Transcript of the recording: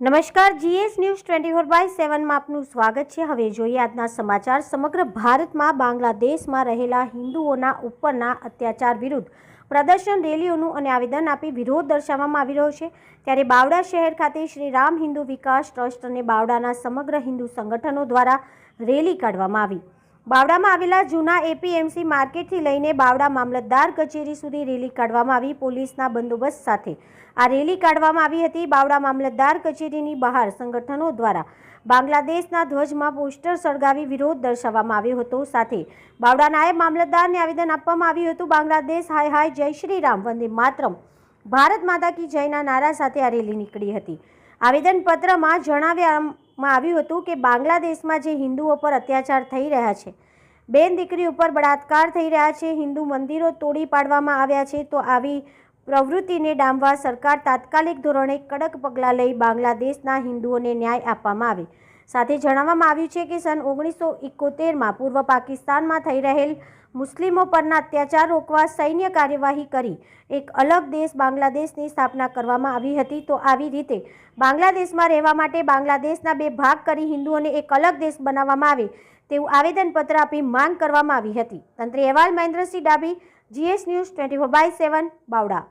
નમસ્કાર, GS news twenty four by સેવનમાં આપનું સ્વાગત છે. હવે જોઈએ આજના સમાચાર. સમગ્ર ભારતમાં બાંગ્લાદેશમાં રહેલા હિન્દુઓના ઉપરના અત્યાચાર વિરુદ્ધ પ્રદર્શન રેલીઓનું અને આવેદન આપી વિરોધ દર્શાવવામાં આવી રહ્યો છે. ત્યારે બાવડા શહેર ખાતે શ્રી રામ હિન્દુ વિકાસ ટ્રસ્ટ અને બાવડાના સમગ્ર હિન્દુ સંગઠનો દ્વારા રેલી કાઢવામાં આવી. બાવડામાં આવેલા જૂના એપીએમસી માર્કેટથી લઈને બાવડા મામલતદાર કચેરી સુધી રેલી કાઢવામાં આવી પોલીસના બંદોબસ્ત સાથે. આ રેલી કાઢવામાં આવી હતી બાવડા મામલતદાર કચેરીની બહાર સંગઠનો દ્વારા. બાંગ્લાદેશના ધ્વજમાં પોસ્ટર સળગાવી વિરોધ દર્શાવવામાં આવ્યો હતો. સાથે બાવડા નાયબ મામલતદારને આવેદન આપવામાં આવ્યું હતું. બાંગ્લાદેશ હાય હાય જય શ્રી રામ, વંદે માતરમ. ભારત માતા કી જયના નારા સાથે આ રેલી નીકળી હતી. આવેદનપત્રમાં જણાવવામાં આવ્યું હતું કે બાંગ્લાદેશમાં જે હિન્દુઓ પર અત્યાચાર થઈ રહ્યા છે, બેન દીકરી ઉપર બળાત્કાર થઈ રહ્યા છે, હિન્દુ મંદિરો તોડી પાડવામાં આવ્યા છે, તો આવી પ્રવૃત્તિને ડામવા સરકાર તાત્કાલિક ધોરણે કડક પગલાં લઈ બાંગ્લાદેશના હિન્દુઓને ન્યાય આપવામાં આવે. સાથે જણાવવામાં આવ્યું છે કે સન ઓગણીસો ઇકોતેરમાં પૂર્વ પાકિસ્તાનમાં થઈ રહેલ મુસ્લિમો પરના અત્યાચાર રોકવા સૈન્ય કાર્યવાહી કરી. એક અલગ દેશ બાંગ્લાદેશની સ્થાપના કરવામાં આવી હતી. તો આવી રીતે બાંગ્લાદેશમાં રહેવા માટે બાંગ્લાદેશના બે ભાગ કરી હિન્દુઓને એક અલગ દેશ બનાવવામાં આવે તેવું આવેદનપત્ર આપી માંગ કરવામાં આવી હતી. તંત્રી અહેવાલ Mahendrasinh Dabhi, GS news twenty four by seven, Bavda.